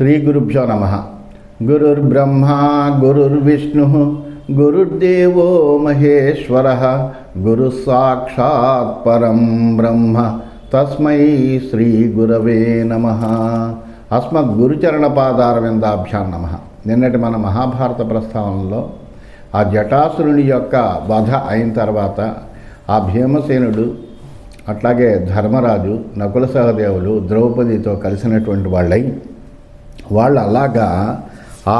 శ్రీ గురుభ్యో నమ గురుర్బ్రహ్మ గురుర్విష్ణు గురుర్దేవో మహేశ్వర గురు సాక్షాత్ పరం బ్రహ్మ తస్మై శ్రీ గురవే నమ అస్మత్ గురుచరణ పాదారవిందాభ్యాం నమ నిన్నటి మన మహాభారత ప్రస్తావనలో ఆ జటాసురుని యొక్క వధ అయిన తర్వాత ఆ భీమసేనుడు అట్లాగే ధర్మరాజు నకుల సహదేవులు ద్రౌపదితో కలిసినటువంటి వాళ్ళై వాళ్ళు అలాగా ఆ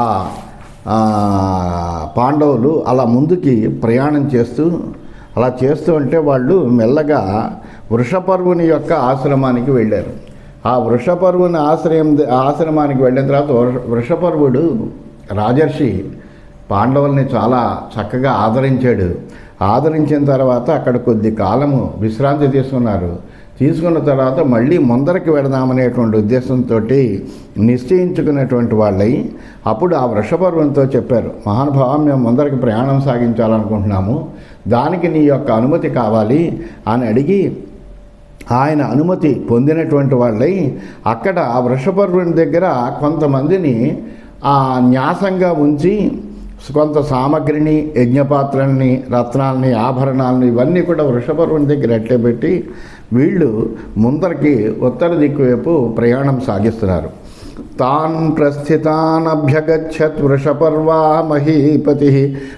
పాండవులు అలా ముందుకి ప్రయాణం చేస్తూ అలా చేస్తూ ఉంటే వాళ్ళు మెల్లగా వృషపర్వుని యొక్క ఆశ్రమానికి వెళ్ళారు. ఆ వృషపర్వుని ఆశ్రయం ఆశ్రమానికి వెళ్ళిన తర్వాత వృషపర్వుడు రాజర్షి పాండవుల్ని చాలా చక్కగా ఆదరించాడు. ఆదరించిన తర్వాత అక్కడ కొద్ది కాలము విశ్రాంతి తీసుకున్నారు. తీసుకున్న తర్వాత మళ్ళీ ముందరికి వెడదామనేటువంటి ఉద్దేశంతో నిశ్చయించుకున్నటువంటి వాళ్ళై అప్పుడు ఆ వృషపర్వంతో చెప్పారు మహానుభావ మేము ముందరికి ప్రయాణం సాగించాలనుకుంటున్నాము. దానికి నీ యొక్క అనుమతి కావాలి అని అడిగి ఆయన అనుమతి పొందినటువంటి వాళ్ళై అక్కడ ఆ వృషపర్వుని దగ్గర కొంతమందిని ఆ న్యాసంగా ఉంచి కొంత సామగ్రిని యజ్ఞపాత్రల్ని రత్నాలని ఆభరణాలని ఇవన్నీ కూడా వృషపర్వుని దగ్గర అట్టేపెట్టి వీళ్ళు ముందరికి ఉత్తర దిక్కు వైపు ప్రయాణం సాగిస్తున్నారు. తాన్ ప్రస్థితానభ్యగచ్చత్ వృషపర్వా మహీపతి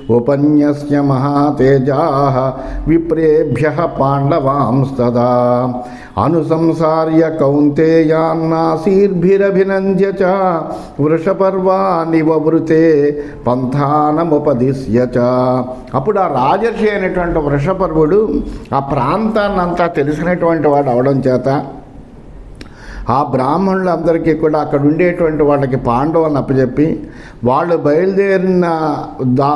ఉపన్యస్య మహాతేజా విప్రేభ్య పాండవాంస్తదా అనుసంసార్య కౌంతేయాన్నాశీర్భిరభినంద్య చ వృషపర్వా నివృతే పంథానముపదిశ్య చ అప్పుడు ఆ రాజర్షి అయినటువంటి వృషపర్వుడు ఆ ప్రాంతాన్నంతా తెలిసినటువంటి వాడు అవడం చేత ఆ బ్రాహ్మణులందరికీ కూడా అక్కడ ఉండేటువంటి వాళ్ళకి పాండవులను అప్పచెప్పి వాళ్ళు బయలుదేరిన దా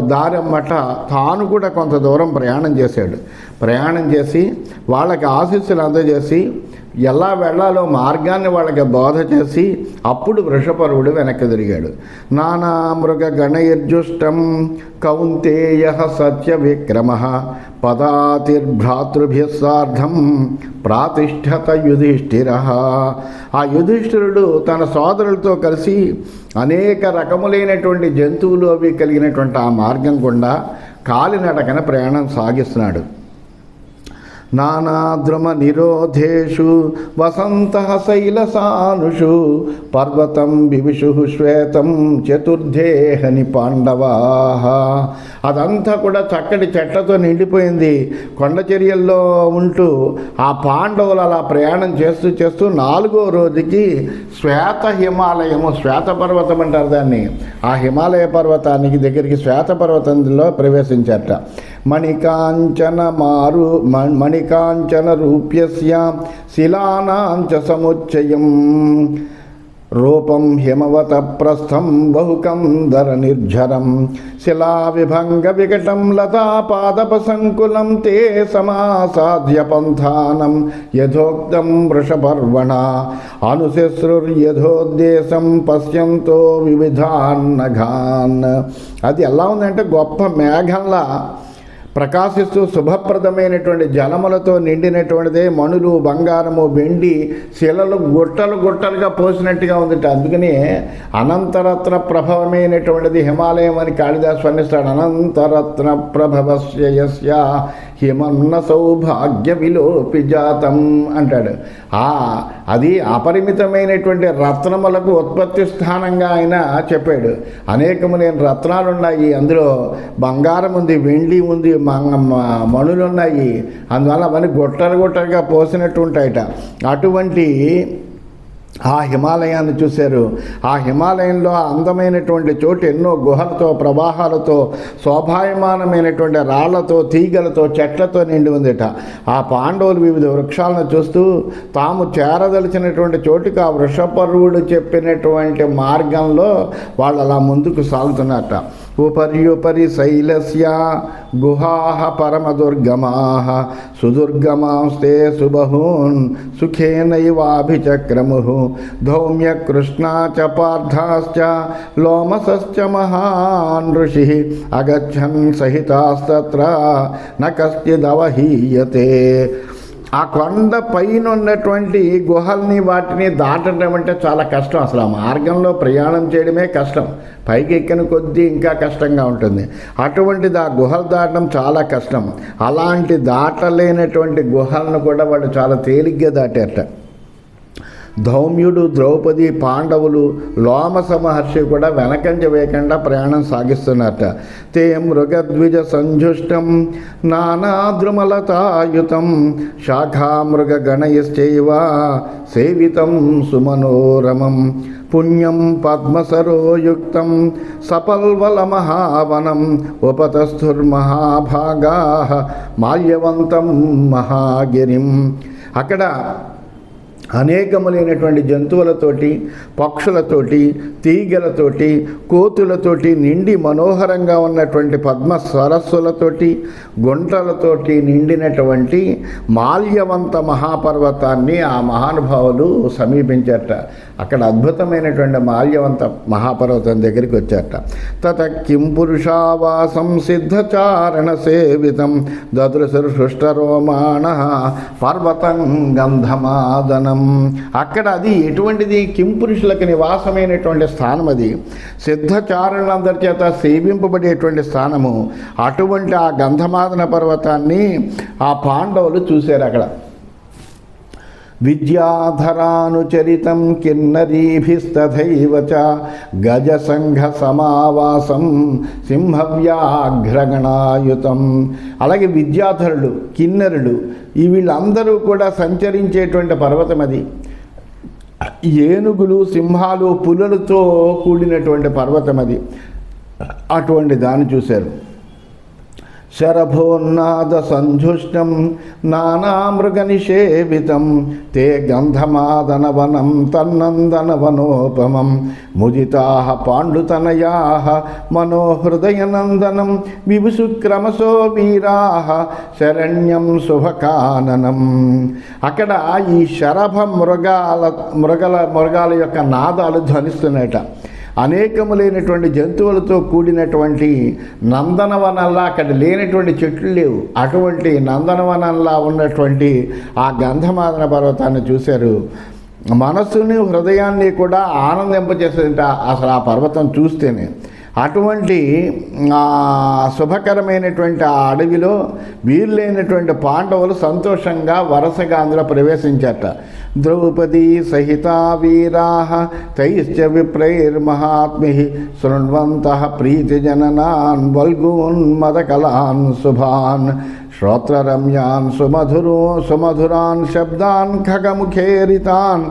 దారమ్మట తాను కూడా కొంత దూరం ప్రయాణం చేశాడు. ప్రయాణం చేసి వాళ్ళకి ఆశీస్సులు అందజేసి ఎలా వెళ్ళాలో మార్గాన్ని వాళ్ళకి బోధ చేసి అప్పుడు వృషపరువుడు వెనక్కి తిరిగాడు. నానా మృగ గణయర్జుష్టం కౌంతేయ సత్య విక్రమ పదాతిర్భ్రాతృభ్య ప్రాతిష్టత ప్రాతిష్ఠత యుధిష్ఠిర. ఆ యుధిష్ఠిరుడు తన సోదరులతో కలిసి అనేక రకములైనటువంటి జంతువులు అవి కలిగినటువంటి ఆ మార్గం గుండా కాలినడకన ప్రయాణం సాగిస్తున్నాడు. నానాద్రుమ నిరోధేషు వసంత శైలసానుషు పర్వతం వివిషు శ్వేతం చతుర్ధేహని పాండవాహ అదంతా కూడా చక్కటి చెట్లతో నిండిపోయింది. కొండచర్యల్లో ఉంటూ ఆ పాండవులు అలా ప్రయాణం చేస్తూ చేస్తూ నాలుగో రోజుకి శ్వేత హిమాలయము శ్వేత పర్వతం అంటారు దాన్ని. ఆ హిమాలయ పర్వతానికి దగ్గరికి శ్వేత పర్వతంలో ప్రవేశించారట. మణికాంచన మారు మణికాంచన శిలానాంచ సముచ్చయం. రూపం హిమవత ప్రస్థం బహుకం ధర నిర్ఝరం శిలా వికటం లతాపాదప సంకులం తే సమాసాధ్య పంథానం. యథోక్తం వృషపర్వణ అనుశశ్రుర్యథోద్దేశం పశ్యంతో వివిధాన్నఘాన్. అది ఎలా ఉందంటే గొప్ప మేఘంలా ప్రకాశిస్తూ శుభప్రదమైనటువంటి జలములతో నిండినటువంటిదే మణులు బంగారము వెండి శిలలు గుట్టలు గుట్టలుగా పోసినట్టుగా ఉందిట. అందుకని అనంతరత్న ప్రభవమైనటువంటిది హిమాలయం అని కాళిదాస్ వర్ణిస్తాడు. అనంతరత్న ప్రభవస్య హిమన్న సౌభాగ్య విలోపి జాతం అంటాడు. ఆ అది అపరిమితమైనటువంటి రత్నములకు ఉత్పత్తి స్థానంగా ఆయన చెప్పాడు. అనేకములైన రత్నాలు ఉన్నాయి అందులో బంగారం ఉంది వెండి ఉంది మ- మణులు ఉన్నాయి అందువల్ల అవన్నీ గుట్టలు గుట్టలుగా పోసినట్టు ఉంటాయట. అటువంటి ఆ హిమాలయాన్ని చూశారు. ఆ హిమాలయంలో ఆ అందమైనటువంటి చోటు ఎన్నో గుహలతో ప్రవాహాలతో శోభాయమానమైనటువంటి రాళ్ళతో తీగలతో చెట్లతో నిండి ఉందిట. ఆ పాండవులు వివిధ వృక్షాలను చూస్తూ తాము చేరదలిచినటువంటి చోటుకు ఆ వృషపర్వుడు చెప్పినటువంటి మార్గంలో వాళ్ళు అలా ముందుకు సాగుతున్నారట. उपर्युपरि शैलस्य गुहाः सुबहून सुखे नैवाभिचक्रमु धौम्य धौम्यकृष्णा च पार्थाश्च लोमसश्च महान् ऋषि। अगच्छन् सहितास्तत्र न कश्चिदवहीयते ఆ కొండ పైన ఉన్నటువంటి గుహల్ని వాటిని దాటడం అంటే చాలా కష్టం. అసలు ఆ మార్గంలో ప్రయాణం చేయడమే కష్టం. పైకి ఎక్కిన కొద్దీ ఇంకా కష్టంగా ఉంటుంది. అటువంటిది ఆ గుహలు దాటడం చాలా కష్టం. అలాంటి దాటలేనటువంటి గుహలను కూడా వాళ్ళు చాలా తేలిగ్గా దాటారట. ధౌమ్యుడు ద్రౌపది పాండవులు లోమస మహర్షి కూడా వెనకంజ వేయకుండా ప్రయాణం సాగిస్తున్నట్ట తే మృగద్విజ సంజుష్టం నానాద్రుమలతాయుతం శాఖామృగ గణయశ్చైవ సేవితం సుమనోరమం పుణ్యం పద్మసరోయుక్తం సపల్వలమహావనం ఉపతస్థుర్మహాభాగా మాల్యవంతం మహాగిరిం. అక్కడ అనేకములైనటువంటి జంతువులతోటి పక్షులతోటి తీగలతోటి కోతులతోటి నిండి మనోహరంగా ఉన్నటువంటి పద్మ సరస్సులతోటి గుంటలతోటి నిండినటువంటి మాల్యవంత మహాపర్వతాన్ని ఆ మహానుభావులు సమీపించట. అక్కడ అద్భుతమైనటువంటి మాల్యవంత మహాపర్వతం దగ్గరికి వచ్చారట. తత కిం పురుషావాసం సిద్ధచారణ సేవితం దదృశుర్ హృష్టరోమాణ పర్వతం గంధమాదనం. అక్కడ అది ఎటువంటిది? కిం పురుషులకు నివాసమైనటువంటి స్థానం అది. సిద్ధచారణులందరి చేత సేవింపబడేటువంటి స్థానము. అటువంటి ఆ గంధమాదన పర్వతాన్ని ఆ పాండవులు చూశారు అక్కడ. విద్యాధరానుచరితం కిన్నరీభిస్తథైవ చ గజసంఘ సమావాసం సింహవ్యాఘ్రగణాయుతం. అలాగే విద్యాధరుడు కిన్నరుడు ఈ వీళ్ళందరూ కూడా సంచరించేటువంటి పర్వతం అది. ఏనుగులు సింహాలు పులులతో కూడినటువంటి పర్వతం అది. అటువంటి దాన్ని చూశారు. శరభోన్నాద సంజుష్టం నానామృగ నిషేవితం తే గంధమాదనవనం తన్నందనవనోపమం ముదితా పాండుతనయా మనోహృదయనందనం విభుసు వీరా శరణ్యం శుభకాననం. అక్కడ ఈ శరభ మృగాల మృగల మృగాల యొక్క నాదాలు ధ్వనిస్తున్నాయట. అనేకములైనటువంటి జంతువులతో కూడినటువంటి నందనవనంలా అక్కడ లేనటువంటి చెట్లు లేవు. అటువంటి నందనవనంలా ఉన్నటువంటి ఆ గంధమాదన పర్వతాన్ని చూశారు. మనస్సుని హృదయాన్ని కూడా ఆనందింపచేసేట అసలు ఆ పర్వతం చూస్తేనే. అటువంటి శుభకరమైనటువంటి ఆ అడవిలో వీరులైనటువంటి పాండవులు సంతోషంగా వరుసగా అందులో ప్రవేశించారట. द्रौपदी सहिता वीरा तैश्च विप्रैर्महात्म शृण्वंत प्रीतिजननान् वल्गून्मदकलान् शुभान् श्रोत्ररम्यान् सुमधुरो सुमधुरान् शब्दान् खगमुखेरितान्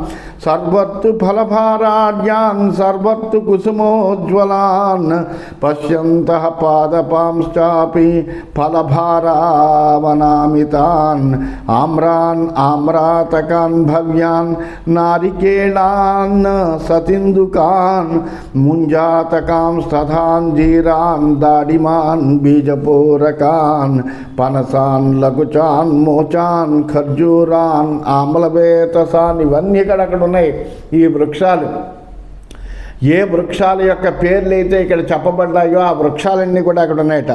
सर्वत्र फलभाराड्यान् सर्वत्र कुसुमोज्ज्वलान्, पश्यन्तः पादपांश्चापि फलभारावनामितान्, आम्रान्, आम्रातकान्, भव्यान्, नारिकेलान्, सतिन्दुकान् मुञ्जातकांस्तथान् जीरान् दाडिमान्, बीजपूरकान्, पनसान्, लघुचान्, मोचान्, खर्जूरान्, आम्लवेतसानि इवन्यकडकड ఆమ్లవేతసాన్ ఇవన్నీ ఇక్కడ అక్కడ ఉన్నాయి ఈ వృక్షాలు ఏ వృక్షాల యొక్క పేర్లు అయితే ఇక్కడ చెప్పబడ్డాయో ఆ వృక్షాలన్నీ కూడా అక్కడ ఉన్నాయట.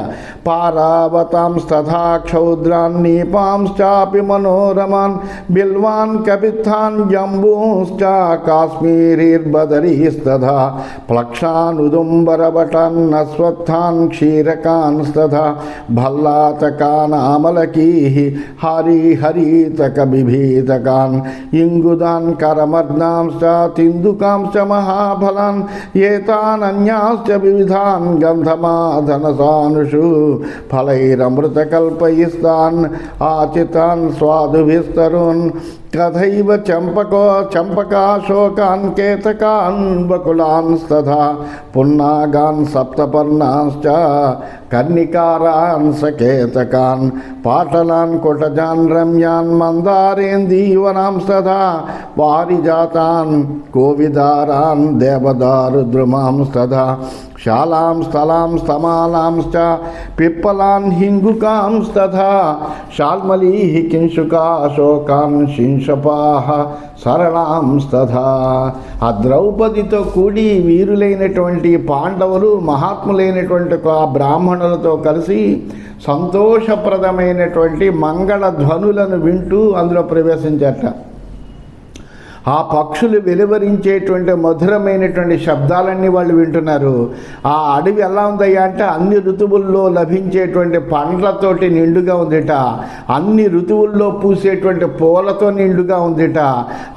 పారావతాం తథా క్షౌద్రాన్ నీపాంశ్చాపి మనోరమాన్ బిల్వాన్ కపిత్థాన్ జంబూశ్చ కాశ్మీరీర్బదరీస్తథా ప్లక్షానుదుంబరవటాన్ అశ్వత్థాన్ క్షీరకాన్ స్తథా భల్లాతకాన్ ఆమలకీ హరిహరీతక బిభీతకాన్ ఇంగుదాన్ కరమర్దాంశ్చ తిందుకాంశ్చ మహాఫలాన్ ఏతానన్యాశ్చ వివిధాన్ గంధమాధనసానుషు ఫలైరమృతకల్పయిస్తాన్ ఆచితాన్ స్వాదుభిస్తరున్ तथैव चंपक चम्पकाशोकान् केतकान् बकुलांस्तथा पुन्नागान्, सप्तपर्णांश्च कर्णिकारांस केतकान् पाटलान् कुटजान्, रम्यान् मन्दारेन्दीवनांस्तथा पारिजातान्, कोविदारान् देवदारुद्रुमांस्तथा శాలాం స్థలాం స్తమాలాంశ్చ పిప్పలాన్ హింగుకాంస్తథా శాల్మలీ కింశుకాశోకాన్ శింశు వృషపాహ సరళాంస్తథా ఆ ద్రౌపదితో కూడి వీరులైనటువంటి పాండవులు మహాత్ములైనటువంటి ఆ బ్రాహ్మణులతో కలిసి సంతోషప్రదమైనటువంటి మంగళ ధ్వనులను వింటూ అందులో ప్రవేశించట ఆ పక్షులు వెలువరించేటువంటి మధురమైనటువంటి శబ్దాలన్నీ వాళ్ళు వింటున్నారు. ఆ అడవి ఎలా ఉందయ్యా అంటే అన్ని ఋతువుల్లో లభించేటువంటి పండ్లతోటి నిండుగా ఉందిట. అన్ని ఋతువుల్లో పూసేటువంటి పూలతో నిండుగా ఉందిట.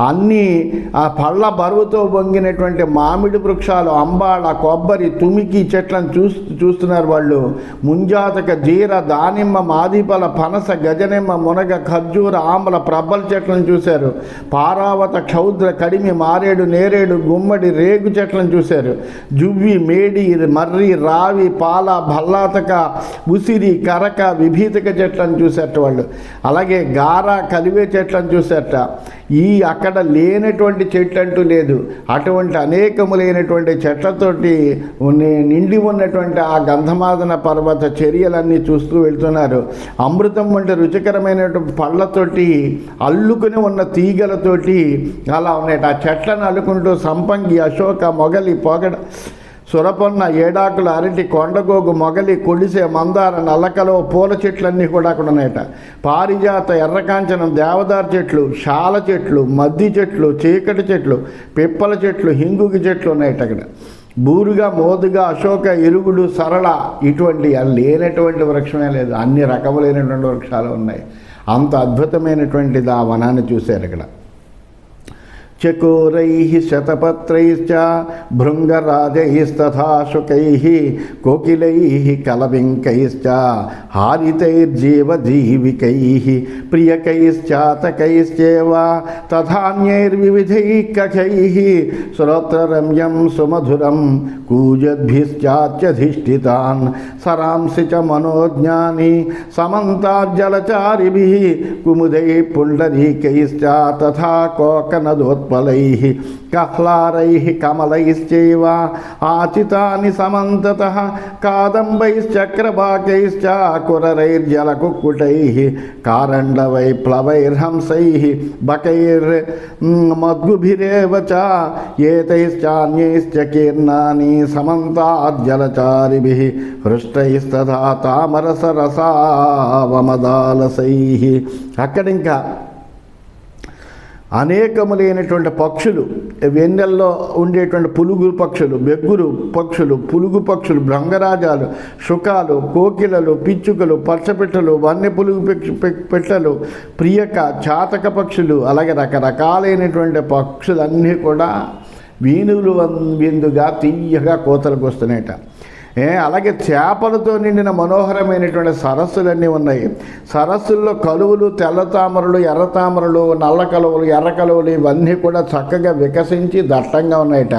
అన్ని ఆ పళ్ళ బరువుతో వంగినటువంటి మామిడి వృక్షాలు అంబాళ కొబ్బరి తుమికి చెట్లను చూస్తూ చూస్తున్నారు వాళ్ళు. ముంజాతక జీర దానిమ్మ మాదిపల పనస గజనిమ్మ మునగ ఖర్జూర ఆమల ప్రబ్బల చెట్లను చూశారు. పారావత చౌద్ర కడిమి మారేడు నేరేడు గుమ్మడి రేగు చెట్లను చూశారు. జువ్వి మేడి మర్రి రావి పాల భల్లాతక ఉసిరి కరక విభీతక చెట్లను చూసేట వాళ్ళు. అలాగే గార కలివే చెట్లను చూసేట. ఈ అక్కడ లేనటువంటి చెట్లు అంటూ లేదు. అటువంటి అనేకములైనటువంటి చెట్లతోటి నిండి ఉన్నటువంటి ఆ గంధమాదన పర్వత చర్యలన్నీ చూస్తూ వెళ్తున్నారు. అమృతం వంటి రుచికరమైనటువంటి పళ్ళతోటి అల్లుకుని ఉన్న తీగలతోటి అలా ఉన్నాయి. ఆ చెట్లను అల్లుకుంటూ సంపంగి అశోక మొగలి పొగడ సురపొన్న ఏడాకుల అరటి కొండగోగు మొగలి కొడిసే మందార నల్లకలో పూల చెట్లన్నీ కూడా అక్కడ ఉన్నాయట పారిజాత ఎర్రకాంచనం దేవదారు చెట్లు శాల చెట్లు మద్ది చెట్లు చీకటి చెట్లు పిప్పల చెట్లు హింగుకి చెట్లు ఉన్నాయట అక్కడ. బూరుగా మోదుగా అశోక ఇరుగుడు సరళ ఇటువంటి లేనటువంటి వృక్షమే లేదు. అన్ని రకములైనటువంటి వృక్షాలు ఉన్నాయి. అంత అద్భుతమైనటువంటిది ఆ వనాన్ని చూశారు ఇక్కడ. చకోరైः శతపత్రైశ్చ భృంగరాజైస్తథా శుకైः కోకిలైः కలవింకైశ్చ హారితైర్జీవజీవికైः ప్రియకైశ్చాతకైశ్చేవ తథాన్యైర్వివిధైः కఖైः శ్రోత్రరమ్యం సుమధురం కూజద్భిశ్చాత్యధిష్ఠితాన్ సరాంసి చ మనోజ్ఞాని సమంతాజ్జలచారిభిः కుముదై పుండరీకైశ్చ తథా కోకనదోత్పలైः కహ్లారై కమలైశ్చైవ ఆచితాని సమంతత సమంతతः కాదంబైశ్చక్రపాకైశ్చ కారండవై ప్లవైర్హంసై బకైర్ మద్గుభిరేవ చ ఏతైశ్చాన్యైశ్చ కీర్ణాని సమంతాజ్జలచారిభిः హృష్టైస్తథా తామరసరసావమదాలసైः అక్కడ అనేకములైనటువంటి పక్షులు వెన్నెల్లో ఉండేటువంటి పులుగు పక్షులు బెగ్గురు పక్షులు పులుగు పక్షులు భ్రంగరాజాలు శుకాలు కోకిలలు పిచ్చుకలు పచ్చపిట్టలు వన్య పులుగు పెక్ష- పెట్టలు ప్రియక చాతక పక్షులు అలాగే రకరకాలైనటువంటి పక్షులన్నీ కూడా వీణులు విందుగా తీయగా కోతలకు వస్తున్నాయట. ఏ అలాగే చేపలతో నిండిన మనోహరమైనటువంటి సరస్సులన్నీ ఉన్నాయి. సరస్సుల్లో కలువులు తెల్ల తామరలు ఎర్ర తామరలు నల్ల కలువలు ఎర్ర కలువలు ఇవన్నీ కూడా చక్కగా వికసించి దట్టంగా ఉన్నాయట.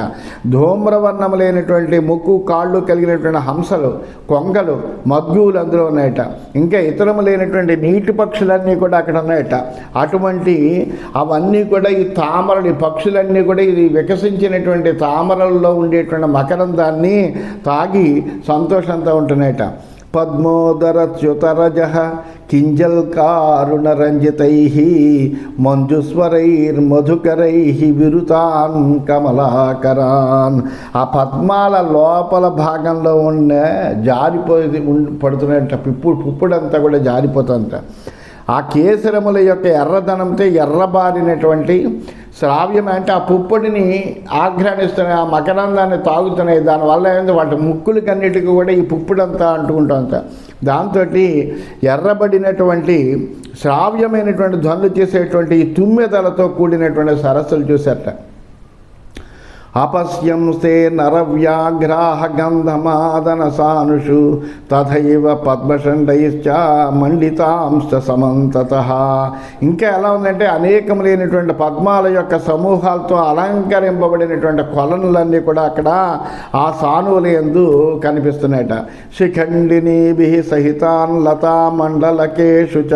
ధూమ్రవర్ణములైనటువంటి ముక్కు కాళ్ళు కలిగినటువంటి హంసలు కొంగలు మగ్గులు అందులో ఉన్నాయట. ఇంకా ఇతరము లేనటువంటి నీటి పక్షులన్నీ కూడా అక్కడ ఉన్నాయట. అటువంటి అవన్నీ కూడా ఈ తామరలు ఈ పక్షులన్నీ కూడా ఇది వికసించినటువంటి తామరల్లో ఉండేటువంటి మకరందాన్ని తాగి సంతోషంతో ఉంటున్నాయట. పద్మోదరచ్యుతరజ కింజల్కారుణరంజితై మంజుస్వరైర్మధుకరై విరుతాన్ కమలాకరాన్. ఆ పద్మాల లోపల భాగంలో ఉన్న జారిపోయి పడుతున్నట్ట పిప్పుడు పుప్పుడంతా కూడా జారిపోతుందంట. ఆ కేసరముల యొక్క ఎర్రదనంతో ఎర్రబారినటువంటి శ్రావ్యం అంటే ఆ పుప్పొడిని ఆఘ్రానిస్తున్నాయి ఆ మకరందాన్ని తాగుతున్నాయి. దానివల్ల ఏంది? వాటి ముక్కులకన్నిటికీ కూడా ఈ పుప్పుడంతా అంటుకుంటాంత దాంతో ఎర్రబడినటువంటి శ్రావ్యమైనటువంటి ధ్వనులు చేసేటువంటి ఈ తుమ్మెదలతో కూడినటువంటి సరస్సులు చూశారట. అపశ్యంసే నరవ్యాఘ్రాహ గంధమాదన సానుషు తథైవ పద్మషండైశ్చ మండితాంశ సమంతత ఇంకా ఎలా ఉందంటే అనేకం లేనటువంటి పద్మాల యొక్క సమూహాలతో అలంకరింపబడినటువంటి కొలనులన్నీ కూడా అక్కడ ఆ సానువుల యందు కనిపిస్తున్నాయట. శిఖండినీభి సహితాన్ లతా మండలకేషు చ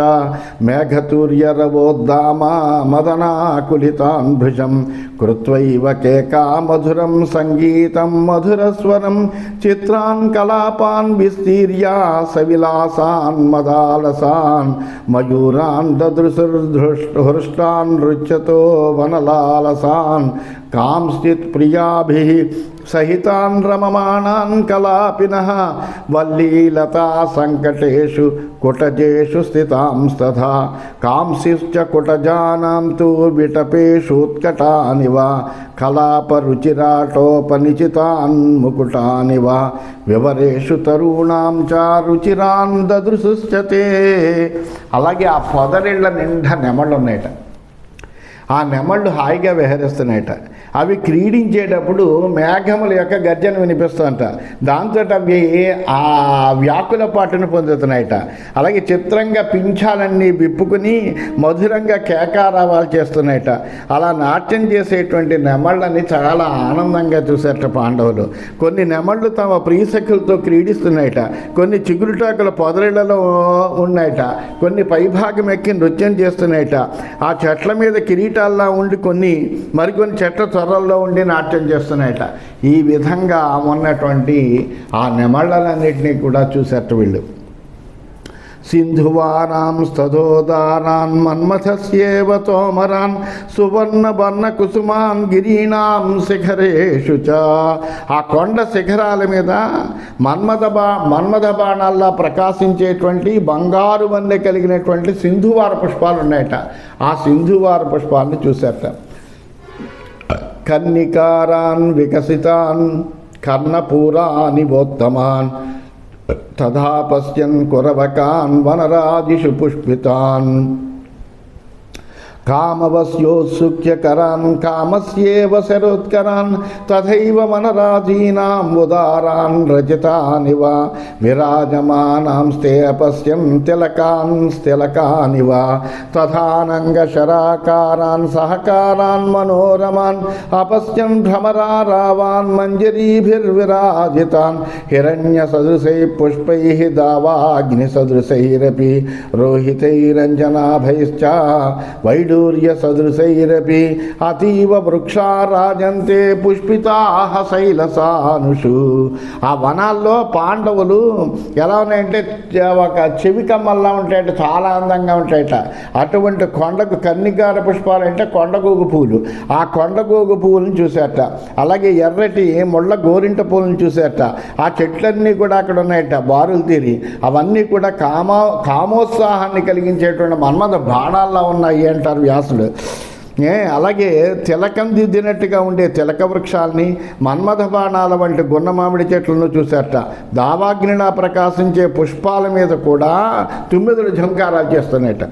మేఘతూర్యరవోద్దామా మదనాకులితాన్ భుజం కృత్వైవ కేకా మధురం సంగీతం మధురస్వరం చిత్రాన్ కలాపాన్ విస్తీర్య సవిలాసాన్ మదాలసాన్ మయూరాన్ దదృశుర్ధృష్టాన్ నృత్యతో వనలాలసాన్ కాంశ్చిత్ ప్రియాభి సహితాన్ రమమాణాన్ కలాపిన వల్లీలతా సంకటేషు కుటజేషు స్థితాంస్తథా కాంసిశ్చ కుటజానాం తు విటపేషూత్కటానివ కలాపరుచిరాటోపనిచితాన్ ముకుటానివ వివరేషు తరుణాం చారుచిరాన్ రుచిరాన్ దదృశుశ్చతే అలాగే ఆ పొదరిళ్ళ నిండా నెమళ్ళు ఉన్నాయట ఆ నెమళ్ళు హాయిగా విహరిస్తున్నాయట. అవి క్రీడించేటప్పుడు మేఘముల యొక్క గర్జన వినిపిస్తుంట. దాంతో అవి ఆ వ్యాకుల పాటును పొందుతున్నాయట. అలాగే చిత్రంగా పింఛాలన్నీ విప్పుకుని మధురంగా కేకారావాలు చేస్తున్నాయట. అలా నాట్యం చేసేటువంటి నెమళ్ళని చాలా ఆనందంగా చూసేట పాండవులు. కొన్ని నెమళ్ళు తమ ప్రియసఖులతో క్రీడిస్తున్నాయట. కొన్ని చిగురుటాకుల పొదరిళ్ళలో ఉన్నాయట. కొన్ని పైభాగం ఎక్కి నృత్యం చేస్తున్నాయట. ఆ చెట్ల మీద కిరీటాల్లా ఉండి కొన్ని మరికొన్ని చెట్ల కర్రల్లో ఉండి నాట్యం చేస్తున్నాయట. ఈ విధంగా ఉన్నటువంటి ఆ నెమళ్ళలన్నింటినీ కూడా చూసేట వీళ్ళు. సింధువానాం స్తోదారాన్ మన్మథస్యేవ తోమరాన్ సువర్ణ సువర్ణవర్ణ కుసుమాన్ గిరీనాం శిఖరేషు చ. ఆ కొండ శిఖరాల మీద మన్మథ బా మన్మథ బాణాల్లా ప్రకాశించేటువంటి బంగారు వన్నె కలిగినటువంటి సింధువార పుష్పాలు ఉన్నాయట ఆ సింధువార పుష్పాలను చూశారట కన్నికారాన్ వికసితాన్ కర్ణపూరాని వోత్తమాన్ తథా పశ్యన్ కురవకాన్ వనరాదిషు పుష్పితాన్. కామవస్యోత్సుక్యకరాన్ కామస్యేవ శరోత్కరాన్ తథైవ మనరాజీనాం ఉదారాన్ రజతానివ విరాజమానాం స్తే తిలకాన్ తిలకానివ తథానంగ శరాకారాన్ సహకారాన్ మనోరమాన్ అపశ్యం భ్రమరారావాన్ మంజరీభిర్విరాజితాన్ హిరణ్య సదృశై పుష్పై దావాగ్ని సదృశైరపి రోహితైరంజనాభైశ్చ వైడు సదృశైరపి అతీవ వృక్షా రాజంతే పుష్పితా శైలసానుషు ఆ వనాల్లో పాండవులు ఎలా ఉన్నాయంటే ఒక చెవి కమ్మల్లా ఉంటాయట చాలా అందంగా ఉంటాయట అటువంటి కొండకు కన్నికార పుష్పాలు అంటే కొండగోగు పూలు ఆ కొండగోగు పువ్వులను చూశారట అలాగే ఎర్రటి ముళ్ళ గోరింట పూలను చూశారట ఆ చెట్లన్నీ కూడా అక్కడ ఉన్నాయట బారులు తీరి అవన్నీ కూడా కామ కామోత్సాహాన్ని కలిగించేటువంటి మన్మద బాణాల్లో ఉన్నాయి అంటారు వ్యాసుడు. అలాగే తిలకం దిద్దినట్టుగా ఉండే తిలక వృక్షాలని మన్మథ బాణాల వంటి గున్న మామిడి చెట్లను చూశారట. దావాగ్నిలా ప్రకాశించే పుష్పాల మీద కూడా తుమ్మిదలు ఝంకారాలు చేస్తున్నాయట.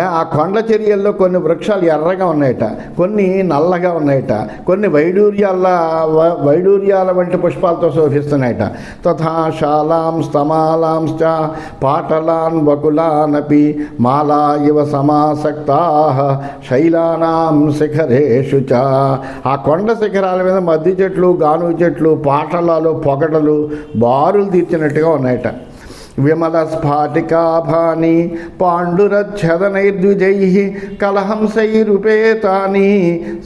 ఆ కొండ చర్యల్లో కొన్ని వృక్షాలు ఎర్రగా ఉన్నాయట కొన్ని నల్లగా ఉన్నాయట కొన్ని వైడూర్యాల వైడూర్యాల వంటి పుష్పాలతో శోభిస్తున్నాయట. తథా శాలాం స్తమాలాంశ్చ పాటలాన్ వకులానపి మాలా ఇవ సమాసక్తా శైలానాం శిఖరేషు చ. ఆ కొండ శిఖరాల మీద మద్ది చెట్లు గాను చెట్లు పాటలాలు పొగడలు బారులు తీర్చినట్టుగా ఉన్నాయట. విమలస్ఫాటికాభాని స్ఫాటికాభాని కలహంసైరుపేతాని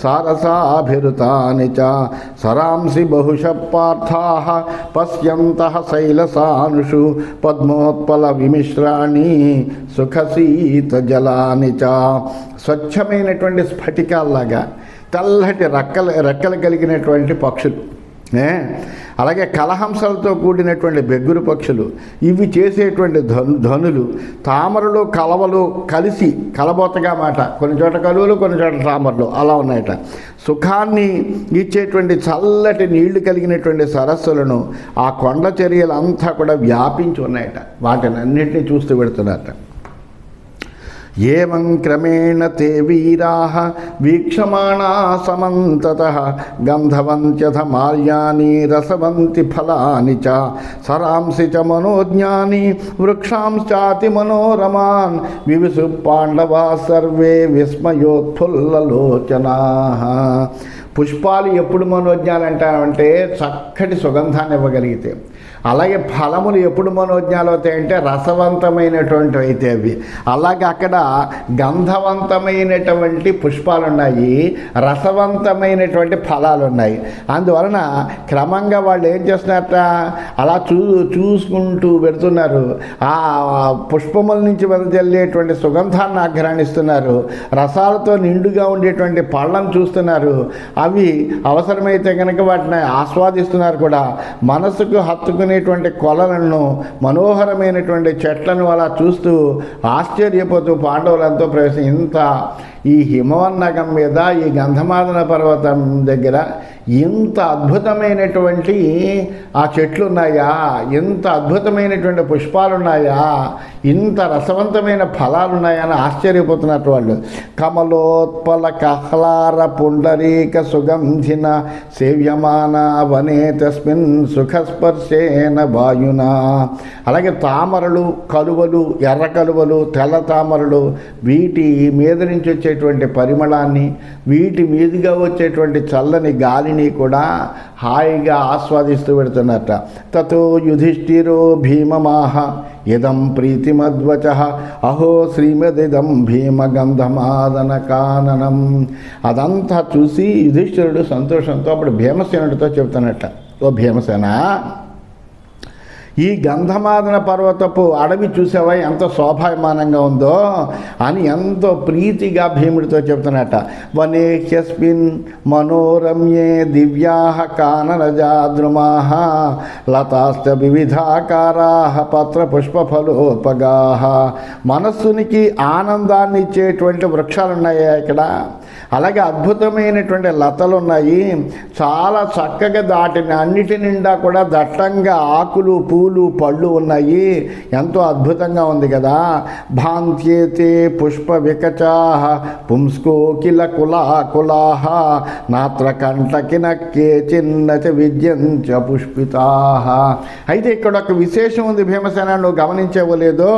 సారసాభిరుతాని చ సరాంసి బహుశ పార్థా పశ్యంత శైలసానుషు పద్మోత్పల విమిశ్రాణి సుఖశీత జలాని చ. స్వచ్ఛమైనటువంటి స్ఫటికాల్లాగా తెల్లటి రెక్కలు రెక్కలు కలిగినటువంటి పక్షులు. అలాగే కలహంసలతో కూడినటువంటి బెగ్గురు పక్షులు ఇవి చేసేటువంటి ధను ధనులు తామరలు కలవలు కలిసి కలబోతగా మాట. కొన్ని చోట కలువలు కొన్ని చోట తామరలు. అలా ఉన్నాయట. సుఖాన్ని ఇచ్చేటువంటి చల్లటి నీళ్ళు కలిగినటువంటి సరస్సులను ఆ కొండ చర్యలంతా కూడా వ్యాపించి ఉన్నాయట. వాటిని అన్నింటినీ చూస్తూ పెడుతున్నారట ఏం క్రమేణ తే వీరా వీక్షమాణా సమంతత గంధవంత్యథ మాల్యాని రసవంతి ఫలాని చ సరాంసి చ మనోజ్ఞాని వృక్షాంశ్చాతి మనోరమాన్ వివిసు పాండవా సర్వే విస్మయోత్ఫుల్లలోచనా పుష్పాలు ఎప్పుడు మనోజ్ఞాలు అంటారంటే చక్కటి సుగంధాన్ని ఇవ్వగలిగితే అలాగే ఫలములు ఎప్పుడు మనోజ్ఞాలు అవుతాయంటే రసవంతమైనటువంటి అయితే అవి. అలాగే అక్కడ గంధవంతమైనటువంటి పుష్పాలు ఉన్నాయి రసవంతమైనటువంటి ఫలాలు ఉన్నాయి అందువలన క్రమంగా వాళ్ళు ఏం చేస్తున్నారట? అలా చూ చూసుకుంటూ పెడుతున్నారు. ఆ పుష్పముల నుంచి వెదజల్లేటువంటి సుగంధాన్ని ఆఘ్రాణిస్తున్నారు. రసాలతో నిండుగా ఉండేటువంటి పళ్ళను చూస్తున్నారు. అవి అవసరమైతే కనుక వాటిని ఆస్వాదిస్తున్నారు కూడా. మనసుకు హత్తుకునేటువంటి కొలలను మనోహరమైనటువంటి చెట్లను అలా చూస్తూ ఆశ్చర్యపోతూ పాండవులంతో ప్రవేశం ఇంత ఈ హిమవన్నగం మీద ఈ గంధమాదన పర్వతం దగ్గర ఇంత అద్భుతమైనటువంటి ఆ చెట్లు ఉన్నాయా ఇంత అద్భుతమైనటువంటి పుష్పాలు ఉన్నాయా ఇంత రసవంతమైన ఫలాలు ఉన్నాయా అని ఆశ్చర్యపోతున్నట్టు వాళ్ళు. కమలోత్పల కహ్లార పుండరీక సుగంధిన సేవ్యమాన వనే తస్మిన్ సుఖస్పర్శేన వాయున. అలాగే తామరలు కలువలు ఎర్ర కలువలు తెల్ల తామరలు వీటి మీద నుంచి వచ్చేటువంటి పరిమళాన్ని వీటి మీదుగా వచ్చేటువంటి చల్లని గాలిని కూడా హాయిగా ఆస్వాదిస్తూ పెడుతున్నట్ట. తతో యుధిష్ఠిరో భీమమాహ ఇదం ప్రీతిమద్వచ అహో శ్రీమదిదం భీమగంధమాదన కాననం అదంతా చూసి యుధిష్ఠిరుడు సంతోషంతో అప్పుడు భీమసేనుడితో చెబుతున్నట్ట ఓ భీమసేన ఈ గంధమాదన పర్వతపు అడవి చూసావా? ఎంత శోభాయమానంగా ఉందో అని ఎంతో ప్రీతిగా భీముడితో చెప్తున్నట్ట వనేహ్యస్మిన్ మనోరమ్యే దివ్యా కాననజాద్రుమాహ లతాస్త వివిధాకారా పత్ర పుష్పఫలోపగా మనస్సునికి ఆనందాన్ని ఇచ్చేటువంటి వృక్షాలు ఉన్నాయా ఇక్కడ? అలాగే అద్భుతమైనటువంటి లతలు ఉన్నాయి. చాలా చక్కగా దాటిన అన్నిటి నిండా కూడా దట్టంగా ఆకులు పూలు పళ్ళు ఉన్నాయి. ఎంతో అద్భుతంగా ఉంది కదా. భాంత్యేతే పుష్ప వికచా పుంస్కోకిల కులా కులాహ నాత్ర కంటకిన కేచిన్నచ విద్యంచ పుష్పితా. అయితే ఇక్కడ ఒక విశేషం ఉంది భీమసేన నువ్వు గమనించేవో లేదో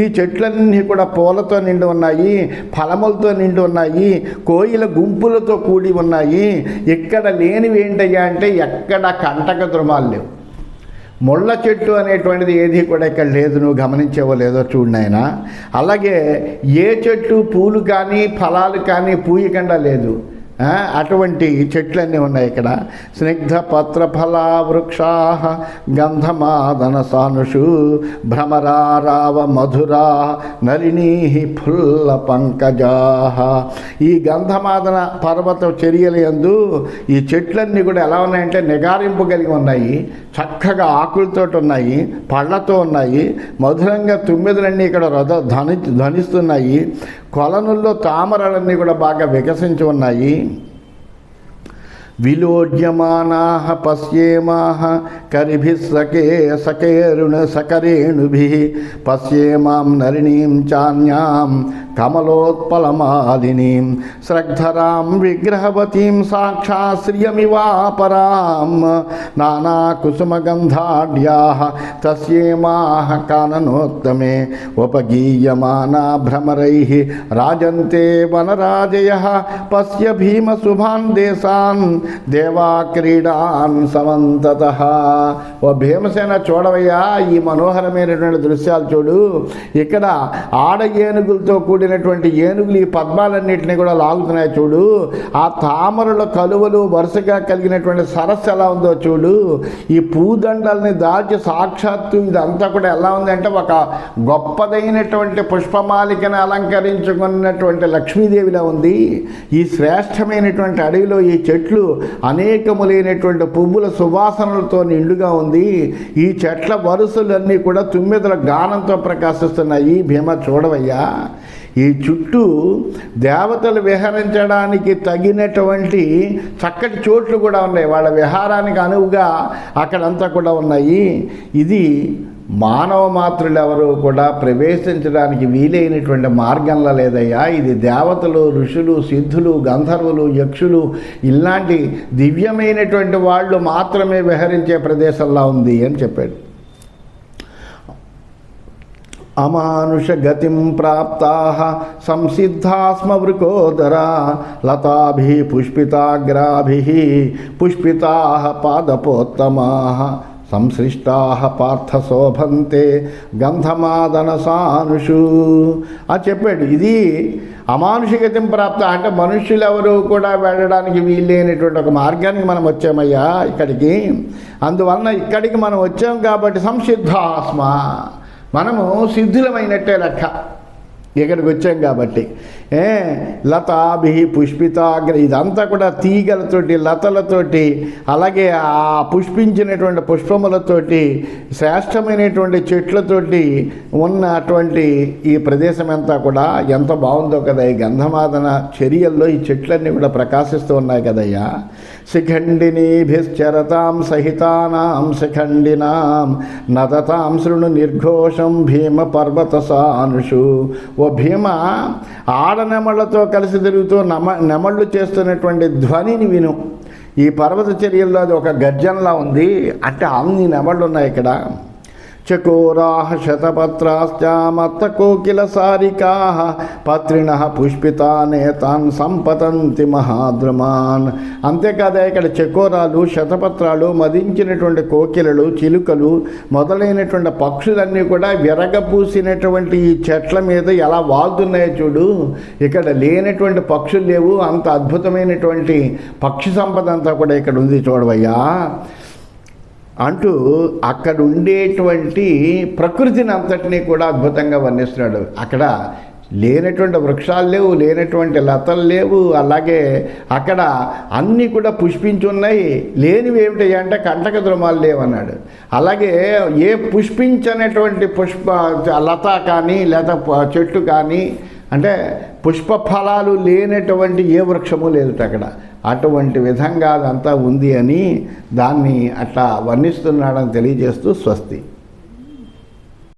ఈ చెట్లన్నీ కూడా పూలతో నిండి ఉన్నాయి ఫలములతో నిండి ఉన్నాయి కోయిల గుంపులతో కూడి ఉన్నాయి. ఇక్కడ లేనివి ఏంటయ్యా అంటే ఎక్కడ కంటక ద్రుమాలు లేవు. ముళ్ళ చెట్టు అనేటువంటిది ఏది కూడా ఇక్కడ లేదు. నువ్వు గమనించేవో లేదో చూడు నాయన. అలాగే ఏ చెట్టు పూలు కానీ ఫలాలు కానీ పూయకుండా లేదు. అటువంటి చెట్లన్నీ ఉన్నాయి ఇక్కడ. స్నిగ్ధ పత్రఫలా వృక్షా గంధమాదన సానుషు భ్రమరారావ మధురా నలినీ ఫుల్ల పంకజా. ఈ గంధమాదన పర్వత చర్యల యందు ఈ చెట్లన్నీ కూడా ఎలా ఉన్నాయంటే నిగారింపు కలిగి ఉన్నాయి. చక్కగా ఆకులతో ఉన్నాయి పళ్ళతో ఉన్నాయి. మధురంగా తుమ్మిదలన్నీ ఇక్కడ రథ ధ్వని ధ్వనిస్తున్నాయి. కొలనుల్లో తామరలన్నీ కూడా బాగా వికసించి ఉన్నాయి. విలోడ్యమానాహ పశ్యేమా కరిభి సకే సకేరుణ సకరేణుభి పశ్యేమాం నరిణీం చాన్యాం కమలోత్పలమాలినీం. శ్రగ్ధరాం విగ్రహవతీం సాక్షాశ్రియమివాపరాం. నానాకుసుమగంధాఢ్యా తస్యేమాహ కాననోత్తమే. ఉపగీయమానా భ్రమరై రాజంతే వనరాజయ పశ్య భీమశుభాన్ దేశాన్ దేవా క్రీడాన్ సమంతత. ఓ భీమసేన చూడవయ్యా ఈ మనోహరమైనటువంటి దృశ్యాలు చూడు. ఇక్కడ ఆడ ఏనుగులతో కూడి కూడినటువంటి ఏనుగులు ఈ పద్మాలన్నింటినీ కూడా లాగుతున్నాయి చూడు. ఆ తామరల కలువలు వరుసగా కలిగినటువంటి సరస్సు ఎలా ఉందో చూడు. ఈ పూదండల్ని దాల్చి సాక్షాత్తు ఇదంతా కూడా ఎలా ఉంది అంటే ఒక గొప్పదైనటువంటి పుష్పమాలికను అలంకరించుకున్నటువంటి లక్ష్మీదేవిలా ఉంది. ఈ శ్రేష్టమైనటువంటి అడవిలో ఈ చెట్లు అనేకములైనటువంటి పువ్వుల సువాసనలతో నిండుగా ఉంది. ఈ చెట్ల వరుసలన్నీ కూడా తుమ్మెదల గానంతో ప్రకాశిస్తున్నాయి. భీమ చూడవయ్యా. ఈ చుట్టూ దేవతలు విహరించడానికి తగినటువంటి చక్కటి చోట్లు కూడా ఉన్నాయి. వాళ్ళ విహారానికి అనువుగా అక్కడంతా కూడా ఉన్నాయి. ఇది మానవ మాతృలు ఎవరు కూడా ప్రవేశించడానికి వీలైనటువంటి మార్గంలో లేదయ్యా. ఇది దేవతలు ఋషులు సిద్ధులు గంధర్వులు యక్షులు ఇలాంటి దివ్యమైనటువంటి వాళ్ళు మాత్రమే విహరించే ప్రదేశంలా ఉంది అని చెప్పాడు. అమానుషగతిం ప్రాప్తా సంసిద్ధా సంసిద్ధాస్మ వృకోదర లతాభి పుష్పితాగ్రాభి పుష్పితా పాదపోత్తమా సంసృష్టా పార్థ శోభంతే గంధమాదన సానుషు అని చెప్పాడు. ఇది అమానుషికతం ప్రాప్త అంటే మనుష్యులెవరు కూడా వెళ్ళడానికి వీల్లేనటువంటి ఒక మార్గానికి మనం వచ్చామయ్యా ఇక్కడికి. అందువలన ఇక్కడికి మనం వచ్చాం కాబట్టి సంసిద్ధాస్మ మనము సిద్ధులమైనట్టే లెక్క. ఇక్కడికి వచ్చాం కాబట్టి. ఏ లతాభి పుష్పితాగ్ర ఇదంతా కూడా తీగలతోటి లతలతోటి అలాగే ఆ పుష్పించినటువంటి పుష్పములతోటి శ్రేష్టమైనటువంటి చెట్లతోటి ఉన్నటువంటి ఈ ప్రదేశం అంతా కూడా ఎంత బాగుందో కదా ఈ గంధమాదన చర్యల్లో ఈ చెట్లన్నీ కూడా ప్రకాశిస్తూ ఉన్నాయి కదయ్యా. శిఖండినీభిశ్చరతాం సహితానాం శిఖండినాం నదతాం శృణు నిర్ఘోషం భీమ పర్వత సానుషు ఓ భీమ ఆడనెమళ్ళతో కలిసి తిరుగుతూ నమ నెమళ్ళు చేస్తున్నటువంటి ధ్వనిని విను. ఈ పర్వత చర్యల్లో అది ఒక గర్జనలా ఉంది. అంటే అన్ని నెమళ్ళు ఉన్నాయి ఇక్కడ. చకోరాः శతపత్రాశ్చ మత్తకోకిల సారికాः పత్రిణः పుష్పితానే తాన్ సంపతంతి మహాద్రమాన్ అంతేకాదే ఇక్కడ చకోరాలు శతపత్రాలు మదించినటువంటి కోకిలలు చిలుకలు మొదలైనటువంటి పక్షులన్నీ కూడా విరగపూసినటువంటి ఈ చెట్ల మీద ఎలా వాళ్తున్నాయో చూడు. ఇక్కడ లేనటువంటి పక్షులు లేవు అంత అద్భుతమైనటువంటి పక్షి సంపద అంతా కూడా ఇక్కడ ఉంది చూడవయ్యా. అంటూ అక్కడ ఉండేటువంటి ప్రకృతిని అంతటినీ కూడా అద్భుతంగా వర్ణిస్తున్నాడు. అక్కడ లేనటువంటి వృక్షాలు లేవు లేనటువంటి లతలు లేవు అలాగే అక్కడ అన్నీ కూడా పుష్పించున్నాయి. లేనివి ఏమిటి అంటే కంటక ద్రుమాలు లేవన్నాడు. అలాగే ఏ పుష్పించనటువంటి పుష్ప లత కానీ లేదా చెట్టు కానీ అంటే పుష్ప ఫలాలు లేనటువంటి ఏ వృక్షము లేదు అక్కడ. అటువంటి విధంగా అదంతా ఉంది అని దాన్ని అట్లా వర్ణిస్తున్నాడని తెలియజేస్తూ స్వస్తి.